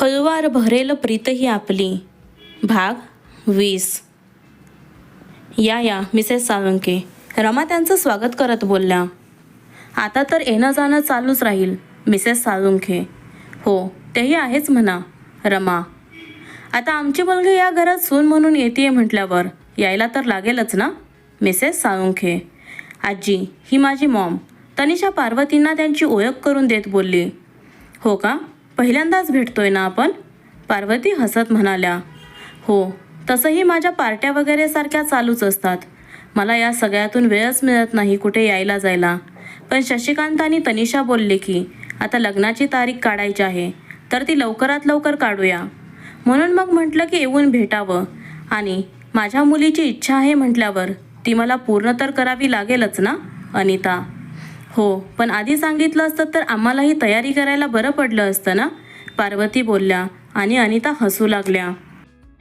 हळवार भरेल प्रीत ही आपली. भाग वीस. या या मिसेस साळुंके. रमा त्यांचं स्वागत करत बोलल्या. आता तर येणं जाणं चालूच राहील मिसेस साळुंखे. हो तेही आहेच म्हणा रमा. आता आमची मुलगी या घरात सून म्हणून येते म्हटल्यावर यायला तर लागेलच ना मिसेस साळुंखे. आजी ही माझी मॉम. तनिषा पार्वतींना त्यांची ओळख करून देत बोलली. हो का? पहिल्यांदाच भेटतोय ना आपण? पार्वती हसत म्हणाल्या. हो तसंही माझ्या पार्ट्या वगैरे सारख्या चालूच असतात. मला या सगळ्यातून वेळच मिळत नाही कुठे यायला जायला. पण शशिकांत आणि तनिषा बोलले की आता लग्नाची तारीख काढायची आहे तर ती लवकरात लवकर काढूया. म्हणून मग म्हटलं की येऊन भेटावं. आणि माझ्या मुलीची इच्छा आहे म्हटल्यावर ती मला पूर्ण तर करावी लागेलच ना अनिता? हो पण आधी सांगितलं असतं तर आम्हालाही तयारी करायला बरं पडलं असतं ना? पार्वती बोलल्या आणि अनिता हसू लागल्या.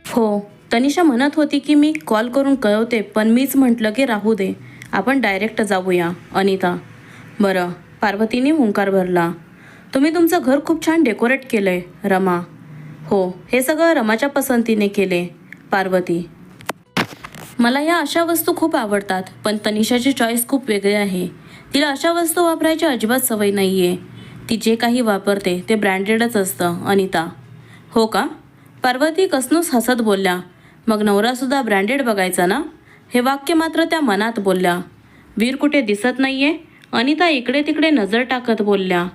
हो तनिषा म्हणत होती की मी कॉल करून कळवते पण मीच म्हटलं की राहू दे. आपण डायरेक्ट जाऊया अनिता. बरं पार्वतीने हुंकार भरला. तुम्ही तुमचं घर खूप छान डेकोरेट केलं आहे रमा. हो हे सगळं रमाच्या पसंतीने केले पार्वती. मला या अशा वस्तू खूप आवडतात पण तनिषाची चॉईस खूप वेगळी आहे. तिला अशा वस्तू वापरायची अजिबात सवय नाही आहे ती जे काही वापरते ते ब्रँडेडच असतं अनिता. हो का? पार्वती कसनूस हसत बोलल्या. मग नवरासुद्धा ब्रँडेड बघायचा ना? हे वाक्य मात्र त्या मनात बोलल्या. वीर कुठे दिसत नाही आहे अनिता इकडे तिकडे नजर टाकत बोलल्या.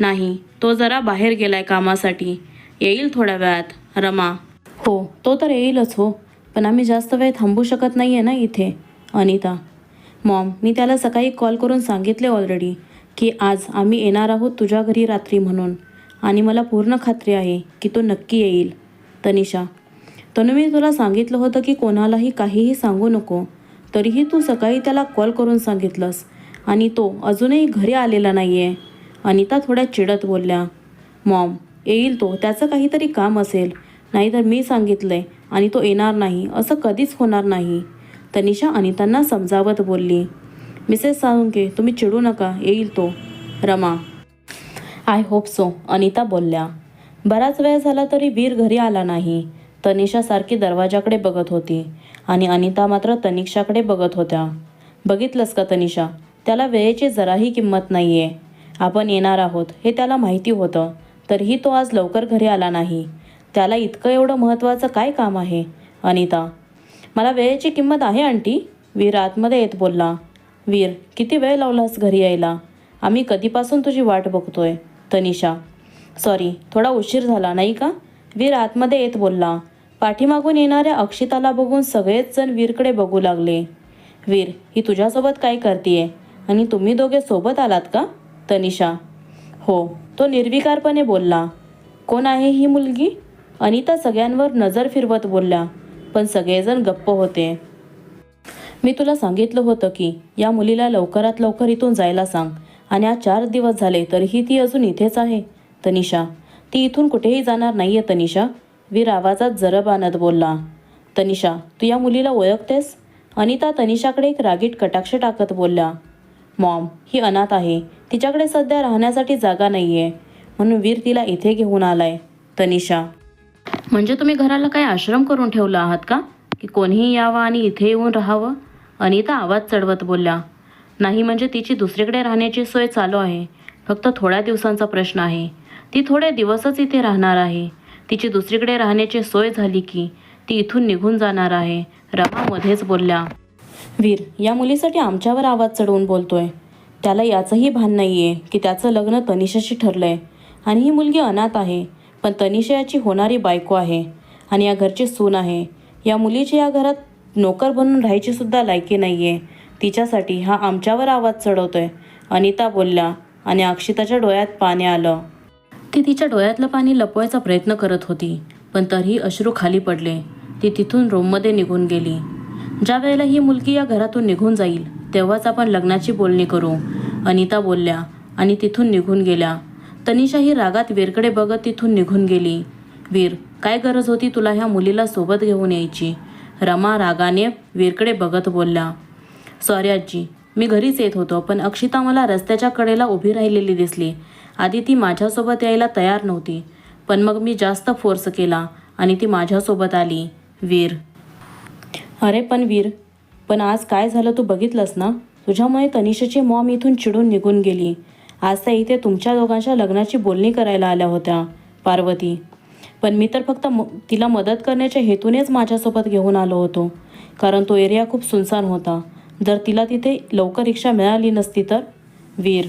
नाही तो जरा बाहेर गेलाय कामासाठी. येईल थोड्या वेळात. रमा. हो तो तर येईलच हो. पण आम्ही जास्त वेळ थांबू शकत नाही आहे ना इथे? अनिता. मॉम मी त्याला सकाळी कॉल करून सांगितले ऑलरेडी की आज आम्ही येणार आहोत तुझ्या घरी रात्री म्हणून आणि मला पूर्ण खात्री आहे की तो नक्की येईल. तनिषा तनु मी तुला सांगितलं होतं की कोणालाही काहीही सांगू नको तरीही तू सकाळी त्याला कॉल करून सांगितलंस आणि तो अजूनही घरी आलेला नाही आहे अनिता थोड्या चिडत बोलल्या मॉम येईल तो त्याचं काहीतरी काम असेल नाहीतर मी सांगितलं आहे आणि तो येणार नाही असं कधीच होणार नाही. तनिषा अनितांना समजावत बोलली मिसेस साळुंके तुम्ही चिडू नका येईल तो. Rama. I hope so Anita बोलल्या. बराच वेळ झाला तरी वीर घरी आला नाही. तनिषा सारखी दरवाजाकडे बघत होती आणि अनिता मात्र तनिषाकडे बघत होत्या. बघितलंस का तनिषा? त्याला वेळेची जराही किंमत नाही आहे आपण येणार आहोत हे त्याला माहिती होतं. तरीही तो आज लवकर घरी आला नाही. त्याला इतकं एवढं महत्त्वाचं काय काम आहे? अनिता मला वेळेची किंमत आहे आंटी. वीर आतमध्ये येत बोलला. वीर किती वेळ लावलास घरी यायला? आम्ही कधीपासून तुझी वाट बघतोय? तनिषा सॉरी थोडा उशीर झाला नाही का? वीर आतमध्ये येत बोलला. पाठीमागून येणाऱ्या अक्षिताला बघून सगळेच जण वीरकडे बघू लागले. वीर ही तुझ्यासोबत काय करतीये? आणि तुम्ही दोघे सोबत आलात का? तनिषा हो. तो निर्विकारपणे बोलला. कोण आहे ही मुलगी? अनिता सगळ्यांवर नजर फिरवत बोलल्या. पण सगळेजण गप्प होते. मी तुला सांगितलं होतं की या मुलीला लवकरात लवकर इथून जायला सांग. आणि आज चार दिवस झाले तरीही ती अजून इथेच आहे. तनिषा ती इथून कुठेही जाणार नाही आहे तनिषा. वीर आवाजात जरब आणत बोलला. तनिषा तू या मुलीला ओळखतेस? अनिता तनिषाकडे एक रागीट कटाक्ष टाकत बोलल्या मॉम ही अनाथ आहे. तिच्याकडे सध्या राहण्यासाठी जागा नाही आहे म्हणून वीर तिला इथे घेऊन आलाय. तनिषा म्हणजे तुम्ही घराला काही आश्रम करून ठेवला आहात का? की कोणीही यावं आणि इथे येऊन राहावं? अनिता आवाज चढवत बोलल्या नाही म्हणजे तिची दुसरीकडे राहण्याची सोय चालू आहे. फक्त थोड्या दिवसांचा प्रश्न आहे. ती थोडे दिवसच इथे राहणार आहे. तिची दुसरीकडे राहण्याची सोय झाली की ती इथून निघून जाणार आहे. रमामध्येच बोलल्या वीर या मुलीसाठी आमच्यावर आवाज चढवून बोलतोय. त्याला याचंही भान नाही आहे की त्याचं लग्न तनिषाशी ठरलंय. आणि ही मुलगी अनाथ आहे. पण तनिषा याची होणारी बायको आहे आणि या घरची सून आहे. या मुलीची या घरात नोकर बनून राहायचीसुद्धा लायकी नाही आहे तिच्यासाठी हा आमच्यावर आवाज चढवतो आहे अनिता बोलल्या आणि अक्षिताच्या डोळ्यात पाणी आलं. ती तिच्या डोळ्यातलं पाणी लपवायचा प्रयत्न करत होती पण तरीही अश्रू खाली पडले. ती तिथून रूममध्ये निघून गेली. ज्या वेळेला ही मुलगी या घरातून निघून जाईल तेव्हाच आपण लग्नाची बोलणी करू. अनिता बोलल्या आणि तिथून निघून गेल्या. तनिषा ही रागात वीरकडे बघत तिथून निघून गेली. वीर काय गरज होती तुला ह्या मुलीला सोबत घेऊन यायची? रमा रागाने वीरकडे बघत बोलल्या सॉरी आजी मी घरीच येत होतो पण अक्षिता मला रस्त्याच्या कडेला उभी राहिलेली दिसली. आधी ती माझ्यासोबत यायला तयार नव्हती पण मग मी जास्त फोर्स केला आणि ती माझ्यासोबत आली. वीर. अरे पण वीर पण आज काय झालं तू बघितलंस ना? तुझ्यामुळे तनिषाची मॉम इथून चिडून निघून गेली. आज त्या इथे तुमच्या दोघांच्या लग्नाची बोलणी करायला आल्या होत्या पार्वती. पण मी तर फक्त म तिला मदत करण्याच्या हेतूनेच माझ्यासोबत घेऊन आलो होतो. कारण तो एरिया खूप सुनसान होता. जर तिला तिथे लवकर रिक्षा मिळाली नसती तर? वीर.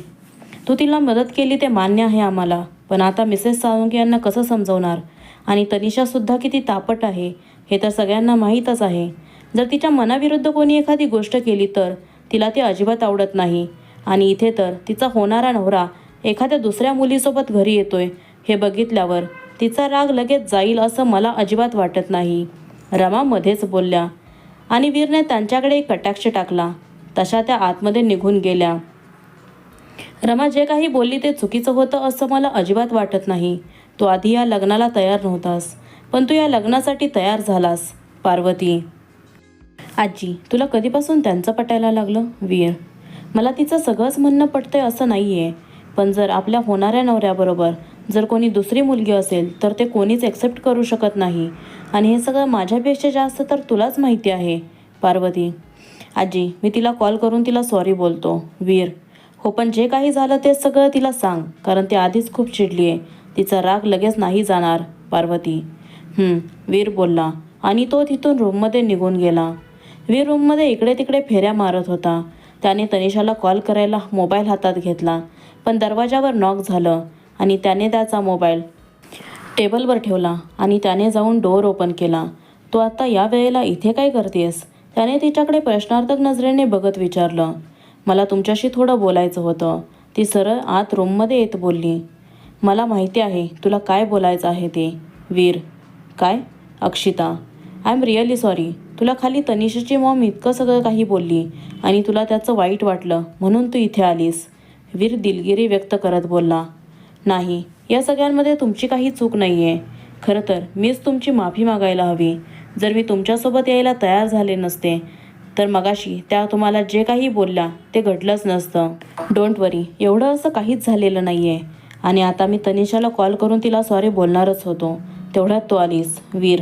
तू तिला मदत केली ते मान्य आहे आम्हाला. पण आता मिसेस साळुंके यांना कसं समजवणार? आणि तनिषासुद्धा किती तापट आहे हे तर सगळ्यांना माहीतच आहे. जर तिच्या मनाविरुद्ध कोणी एखादी गोष्ट केली तर? तिला ते अजिबात आवडत नाही. आणि इथे तर तिचा होणारा नवरा एखाद्या दुसऱ्या मुलीसोबत घरी येतोय. हे बघितल्यावर तिचा राग लगेच जाईल असं मला अजिबात वाटत नाही. रमा मध्येच बोलल्या. आणि वीरने त्यांच्याकडे एक कटाक्ष टाकला. तशा त्या आतमध्ये निघून गेल्या. रमा जे काही बोलली ते चुकीचं होतं असं मला अजिबात वाटत नाही. तू आधी या लग्नाला तयार नव्हतास पण तू या लग्नासाठी तयार झालास पार्वती. आजी तुला कधीपासून त्यांचं पटायला लागलं? वीर मला तिचं सगळंच म्हणणं पटतंय असं नाही आहे पण जर आपल्या होणाऱ्या नवऱ्याबरोबर जर कोणी दुसरी मुलगी असेल तर ते कोणीच एक्सेप्ट करू शकत नाही. आणि हे सगळं माझ्यापेक्षा जास्त तर तुलाच माहिती आहे पार्वती. आजी मी तिला कॉल करून तिला सॉरी बोलतो. वीर. हो पण जे काही झालं ते सगळं तिला सांग कारण ती आधीच खूप चिडली आहे तिचा राग लगेच नाही जाणार पार्वती. वीर बोलला. आणि तो तिथून रूममध्ये निघून गेला. वीर रूममध्ये इकडे तिकडे फेऱ्या मारत होता. त्याने तनिषाला कॉल करायला मोबाईल हातात घेतला. पण दरवाजावर नॉक झालं आणि त्याने त्याचा मोबाईल टेबलवर ठेवला आणि त्याने जाऊन डोअर ओपन केला. तू आता या वेळेला इथे काय करतेस त्याने तिच्याकडे प्रश्नार्थक नजरेने बघत विचारलं. मला तुमच्याशी थोडं बोलायचं होतं. ती सरळ आत रूममध्ये येत बोलली. मला माहिती आहे तुला काय बोलायचं आहे ते. वीर. काय? Akshita. I am really sorry तुला खाली तनिषाची मॉम इतकं सगळं काही बोलली आणि तुला त्याचं वाईट वाटलं म्हणून तू इथे आलीस. वीर दिलगिरी व्यक्त करत बोलला नाही या सगळ्यांमध्ये तुमची काही चूक नाही आहे खरं तर मीच तुमची माफी मागायला हवी. जर मी तुमच्यासोबत यायला तयार झाले नसते तर मगाशी त्या तुम्हाला जे काही बोलल्या ते घडलंच नसतं. डोंट वरी एवढं असं काहीच झालेलं नाही आहे आणि आता मी तनिषाला कॉल करून तिला सॉरी बोलणारच होतो. तेवढ्यात तू आलीस. वीर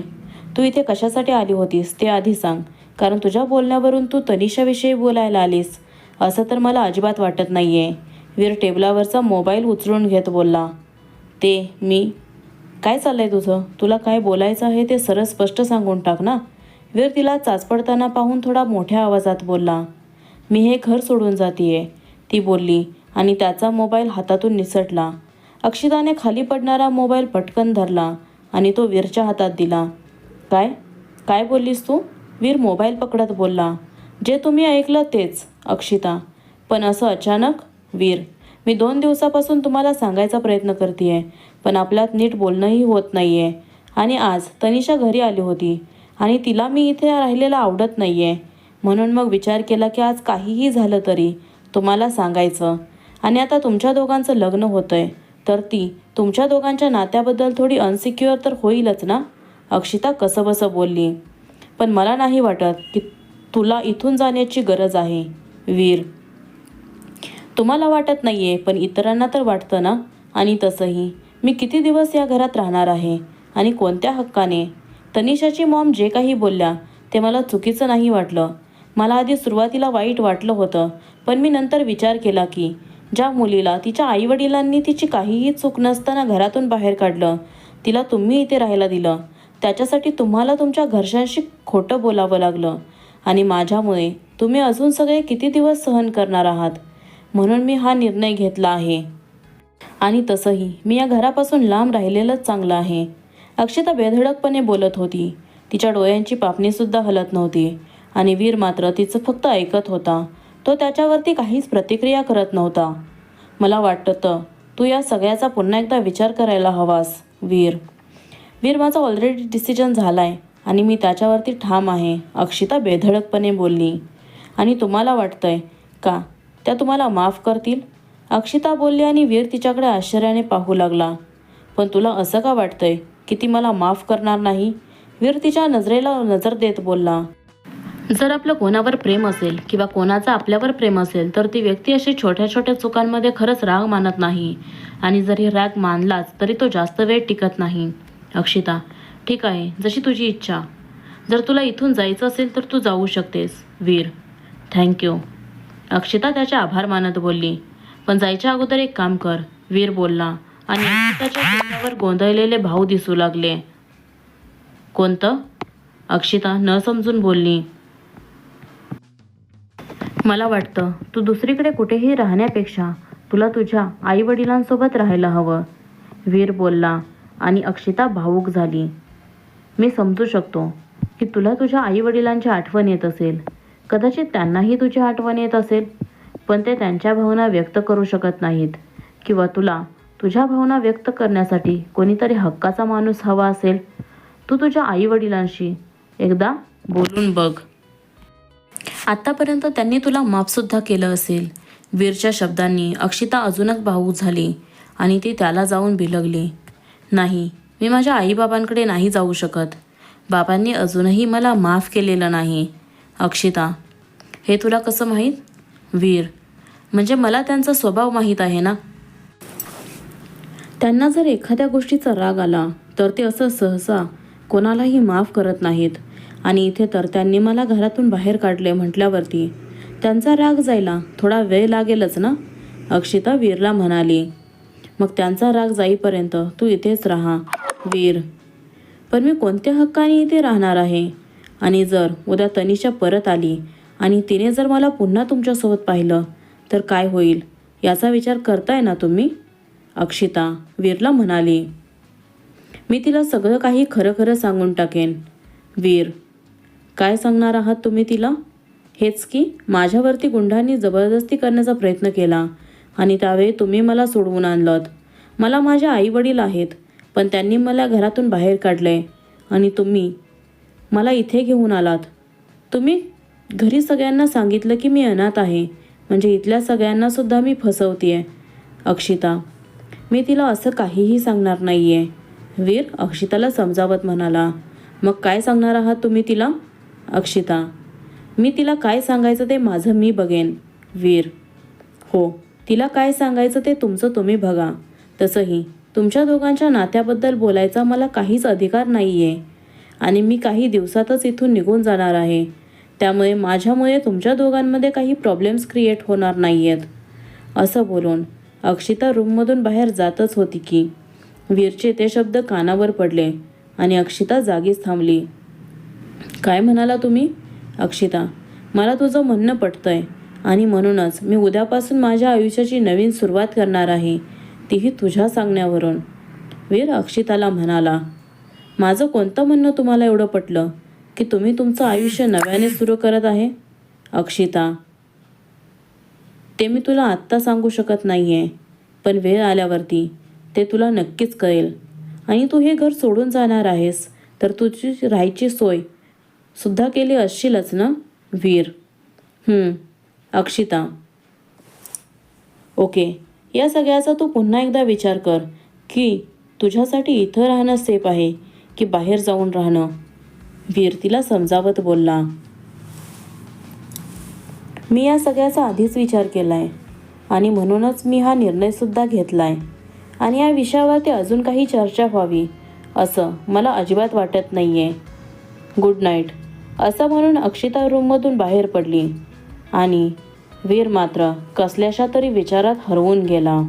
तू इथे कशासाठी आली होतीस ते आधी सांग. कारण तुझ्या बोलण्यावरून तू तनिषाविषयी बोलायला आलीस. असं तर मला अजिबात वाटत नाही आहे वीर टेबलावरचा मोबाईल उचलून घेत बोलला. ते मी? काय चाललंय तुझं? तुला काय बोलायचं आहे ते सरळ स्पष्ट सांगून टाक ना. वीर तिला चाचपडताना पाहून थोडा मोठ्या आवाजात बोलला. मी हे घर सोडून जातीये. ती बोलली आणि त्याचा मोबाईल हातातून निसटला. अक्षिताने खाली पडणारा मोबाईल पटकन धरला आणि तो वीरच्या हातात दिला. काय? काय बोललीस तू? वीर मोबाईल पकडत बोलला. जे तुम्ही ऐकलं तेच अक्षिता. पण असं अचानक? वीर मी दोन दिवसापासून तुम्हाला सांगायचा प्रयत्न करते आहे पण आपल्यात नीट बोलणंही होत नाही आहे आणि आज तनिषा घरी आली होती आणि तिला मी इथे राहिलेलं आवडत नाही आहे म्हणून मग विचार केला की आज काहीही झालं तरी तुम्हाला सांगायचं. आणि आता तुमच्या दोघांचं लग्न होतं आहे तर ती तुमच्या दोघांच्या नात्याबद्दल थोडी अनसिक्युअर तर होईलच ना? अक्षिता कसंबसं बोलली पण मला नाही वाटत की तुला इथून जाण्याची गरज आहे वीर. तुम्हाला वाटत नाही आहे पण इतरांना तर वाटतं ना? आणि तसंही. मी किती दिवस या घरात राहणार आहे? आणि कोणत्या हक्काने? तनिषाची मॉम जे काही बोलल्या ते मला चुकीचं नाही वाटलं. मला आधी सुरुवातीला वाईट वाटलं होतं पण मी नंतर विचार केला की ज्या मुलीला तिच्या आईवडिलांनी तिची काहीही चूक नसताना घरातून बाहेर काढलं तिला तुम्ही इथे राहायला दिलं. त्याच्यासाठी तुम्हाला तुमच्या घरच्यांशी खोटं बोलावं लागलं. आणि माझ्यामुळे तुम्ही अजून सगळे किती दिवस सहन करणार आहात? म्हणून मी हा निर्णय घेतला आहे. आणि तसंही मी या घरापासून लांब राहिलेलंच चांगलं आहे. अक्षता बेधडकपणे बोलत होती. तिच्या डोळ्यांची पापणीसुद्धा हलत नव्हती. आणि वीर मात्र तिचं फक्त ऐकत होता. तो त्याच्यावरती काहीच प्रतिक्रिया करत नव्हता. मला वाटतं तू या सगळ्याचा पुन्हा एकदा विचार करायला हवास वीर. वीर माझा ऑलरेडी डिसिजन झाला आहे आणि मी त्याच्यावरती ठाम आहे. अक्षिता बेधडकपणे बोलली आणि तुम्हाला वाटतंय का त्या तुम्हाला माफ करतील? अक्षिता बोलली आणि वीर तिच्याकडे आश्चर्याने पाहू लागला पण तुला असं का वाटतंय की ती मला माफ करणार नाही? वीर तिच्या नजरेला नजर देत बोलला जर आपलं कोणावर प्रेम असेल किंवा कोणाचं आपल्यावर प्रेम असेल तर ती व्यक्ती अशी छोट्या छोट्या चुकांमध्ये खरंच राग मानत नाही. आणि जरी राग मानलाच तरी तो जास्त वेळ टिकत नाही. अक्षिता ठीक आहे जशी तुझी इच्छा. जर तुला इथून जायचं असेल तर तू जाऊ शकतेस वीर. थँक्यू अक्षिता त्याचे आभार मानत बोलली. पण जायच्या अगोदर एक काम कर वीर बोलला. आणि अक्षिताच्या चेहऱ्यावर गोंधळलेले भाऊ दिसू लागले. कोणतं? अक्षिता न समजून बोलली. मला वाटतं तू दुसरीकडे कुठेही राहण्यापेक्षा तुला तुझ्या आई वडिलांसोबत राहायला हवं. वीर बोलला. आणि अक्षिता भावूक झाली. मी समजू शकतो की तुला तुझ्या आईवडिलांची आठवण येत असेल. कदाचित त्यांनाही तुझी आठवण येत असेल. पण ते त्यांच्या भावना व्यक्त करू शकत नाहीत. किंवा तुला तुझ्या भावना व्यक्त करण्यासाठी कोणीतरी हक्काचा माणूस हवा असेल. तू तुझ्या आईवडिलांशी एकदा बोलून बघ. आत्तापर्यंत त्यांनी तुला माफसुद्धा केलं असेल. वीरच्या शब्दांनी अक्षिता अजूनच भावूक झाली आणि ती त्याला जाऊन बिलगली. नाही मी माझ्या आईबाबांकडे नाही जाऊ शकत. बाबांनी अजूनही मला माफ केलेलं नाही. अक्षिता हे तुला कसं माहीत? वीर म्हणजे मला त्यांचा स्वभाव माहीत आहे ना? त्यांना जर एखाद्या गोष्टीचा राग आला तर ते असं सहसा कोणालाही माफ करत नाहीत. आणि इथे तर त्यांनी मला घरातून बाहेर काढले म्हटल्यावरती त्यांचा राग जायला थोडा वेळ लागेलच ना? अक्षिता वीरला म्हणाली मग त्यांचा राग जाईपर्यंत तू इथेच राहा वीर. पण मी कोणत्या हक्काने इथे राहणार आहे? आणि जर उद्या तनिषा परत आली आणि तिने जर मला पुन्हा तुमच्यासोबत पाहिलं तर काय होईल? याचा विचार करताय ना तुम्ही? अक्षिता वीरला म्हणाली. मी तिला सगळं काही खरं खरं सांगून टाकेन. वीर काय सांगणार आहात तुम्ही तिला? हेच की माझ्यावरती गुंडांनी जबरदस्ती करण्याचा प्रयत्न केला आणि त्यावेळी तुम्ही मला सोडवून आणलं मला माझ्या आई वडील आहेत पण त्यांनी मला घरातून बाहेर काढले आणि तुम्ही मला इथे घेऊन आलात. तुम्ही घरी सगळ्यांना सांगितलं की मी अनाथ आहे म्हणजे इथल्या सगळ्यांना सुद्धा मी फसवतीये. अक्षिता मी तिला असं काहीही सांगणार नाही आहे वीर अक्षिताला समजावत म्हणाला मग काय सांगणार आहात तुम्ही तिला? अक्षिता मी तिला काय सांगायचं ते माझं मी बघेन. वीर हो तिला काय सांगायचं ते तुमचं तुम्ही बघा. तसंही तुमच्या दोघांच्या नात्याबद्दल बोलायचा मला काहीच अधिकार नाही आहे आणि मी काही दिवसातच इथून निघून जाणार आहे. त्यामुळे माझ्यामुळे तुमच्या दोघांमध्ये काही प्रॉब्लेम्स क्रिएट होणार नाही आहेत असं बोलून अक्षिता रूममधून बाहेर जातच होती की. वीरचे ते शब्द कानावर पडले आणि अक्षिता जागीच थांबली. काय म्हणाला तुम्ही? अक्षिता मला तुझं म्हणणं पटतंय. आणि म्हणूनच मी उद्यापासून माझ्या आयुष्याची नवीन सुरुवात करणार आहे तीही तुझ्या सांगण्यावरून. वीर अक्षिताला म्हणाला माझं कोणतं म्हणणं तुम्हाला एवढं पटलं की तुम्ही तुमचं आयुष्य नव्याने सुरू करत आहे? अक्षिता ते मी तुला आत्ता सांगू शकत नाही आहे पण वेळ आल्यावरती ते तुला नक्कीच कळेल. आणि तू हे घर सोडून जाणार आहेस तर तुझी राहायची सोय सुद्धा केली असशीलच ना वीर? हं, अक्षिता. ओके. या सगळ्याचा तू पुन्हा एकदा विचार कर की तुझ्यासाठी इथं राहणं सेफ आहे की बाहेर जाऊन राहणं? वीर तिला समजावत बोलला. मी या सगळ्याचा आधीच विचार केला आहे आणि म्हणूनच मी हा निर्णयसुद्धा घेतला आहे आणि या विषयावरती अजून काही चर्चा व्हावी असं मला अजिबात वाटत नाही आहे गुड नाईट. असं म्हणून अक्षिता रूममधून बाहेर पडली आणि वीर मात्र कसल्याशा तरी विचारात हरवून गेला.